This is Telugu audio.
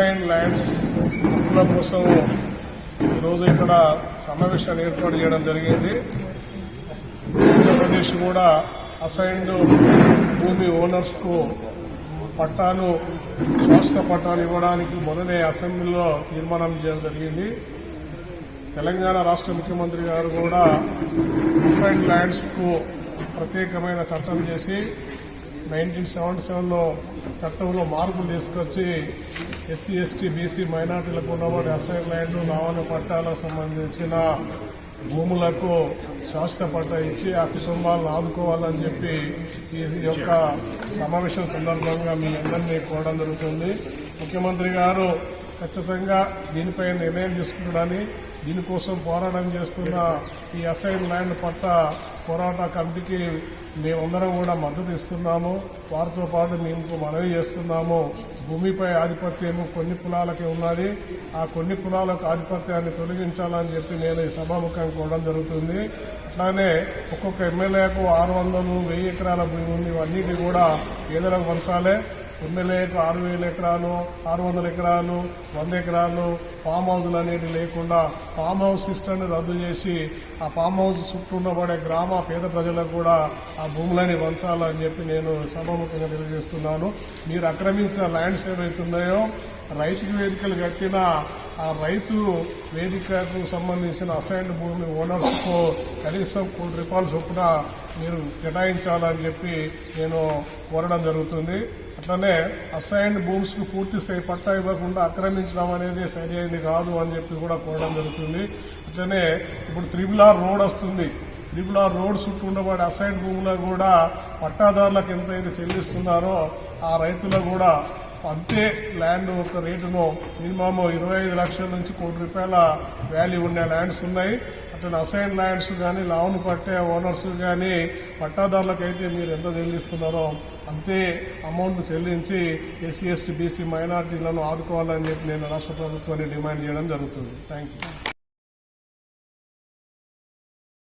అసైన్ ల్యాండ్స్ హక్కుల కోసం ఈరోజు ఇక్కడ సమావేశాన్ని ఏర్పాటు చేయడం జరిగింది. ఆంధ్రప్రదేశ్ కూడా అసైన్డ్ భూమి ఓనర్స్కు పట్టాలు శాశ్వత పట్టాలు ఇవ్వడానికి మొదలే అసెంబ్లీలో తీర్మానం చేయడం జరిగింది. తెలంగాణ రాష్ట్ర ముఖ్యమంత్రి గారు కూడా అసైన్ ల్యాండ్స్కు ప్రత్యేకమైన చట్టం చేసి నైన్టీన్ సెవెంటీ సెవెన్లో చట్టంలో మార్పులు తీసుకొచ్చి ఎస్సీ ఎస్టీ బీసీ మైనార్టీలకు ఉన్నవాడి అసైన్ ల్యాండ్ నావన పట్టాలకు సంబంధించిన భూములకు శాశ్వత పట్ట ఇచ్చి ఆ కుటుంబాలను ఆదుకోవాలని చెప్పి ఈ యొక్క సమావేశం సందర్భంగా మీ అందరినీ కోరడం జరుగుతుంది. ముఖ్యమంత్రి గారు ఖచ్చితంగా దీనిపై నిర్ణయం తీసుకుంటాడని దీనికోసం పోరాటం చేస్తున్న ఈ అసైన్ ల్యాండ్ పట్ట పోరాట కమిటీకి మేమందరం కూడా మద్దతు ఇస్తున్నాము. వారితో పాటు మేము మనవి చేస్తున్నాము. భూమిపై ఆధిపత్యం కొన్ని కులాలకే ఉన్నది. ఆ కొన్ని కులాలకు ఆధిపత్యాన్ని తొలగించాలని చెప్పి నేను ఈ సభాముఖం కోవడం జరుగుతుంది. అట్లానే ఒక్కొక్క ఎమ్మెల్యేకు ఆరు వందలు వెయ్యి ఎకరాల భూమి ఉంది. ఇవన్నీ కూడా ఏదైనా పంచాలి ఎమ్మెల్యేకు ఆరు వేల ఎకరాలు ఆరు వందల ఎకరాలు వంద ఎకరాలు ఫామ్ హౌస్లు అనేవి లేకుండా ఫామ్ హౌస్ సిస్టమ్ని రద్దు చేసి ఆ ఫామ్ హౌస్ చుట్టూ ఉన్నబడే గ్రామ పేద ప్రజలకు కూడా ఆ భూములని వంచాలని చెప్పి నేను సభాముఖంగా తెలియజేస్తున్నాను. మీరు ఆక్రమించిన ల్యాండ్స్ ఏవైతున్నాయో రైతుకు వేదికలు కట్టిన ఆ రైతు వేదికకు సంబంధించిన అసైన్డ్ భూమి ఓనర్స్కు కనీసం కోటి రూపాయలు చొప్పున మీరు కేటాయించాలని చెప్పి నేను కోరడం జరుగుతుంది. అట్లనే అసైన్డ్ భూమ్స్కు పూర్తి స్థాయి పట్టా ఇవ్వకుండా ఆక్రమించడం అనేది సరి కాదు అని చెప్పి కూడా కోరడం జరుగుతుంది. అట్లనే ఇప్పుడు త్రిబుల్ ఆర్ రోడ్ వస్తుంది. త్రిబుల్ ఆర్ రోడ్ చుట్టూ ఉండబడే అసైన్ భూములకు కూడా పట్టాదారులకు ఎంతైతే చెల్లిస్తున్నారో ఆ రైతులకు కూడా అంతే ల్యాండ్ ఒక రేటును మినిమం ఇరవై ఐదు లక్షల నుంచి కోటి రూపాయల వాల్యూ ఉండే ల్యాండ్స్ ఉన్నాయి. అట్లా అసైన్ ల్యాండ్స్ కానీ లావును పట్టే ఓనర్స్ కానీ పట్టాదారులకు అయితే మీరు ఎంత చెల్లిస్తున్నారో అంతే అమౌంట్ చెల్లించి ఎస్సీ ఎస్టీ బీసీ మైనార్టీలను ఆదుకోవాలని చెప్పి నేను రాష్ట్ర ప్రభుత్వాన్ని డిమాండ్ చేయడం జరుగుతుంది. Thank you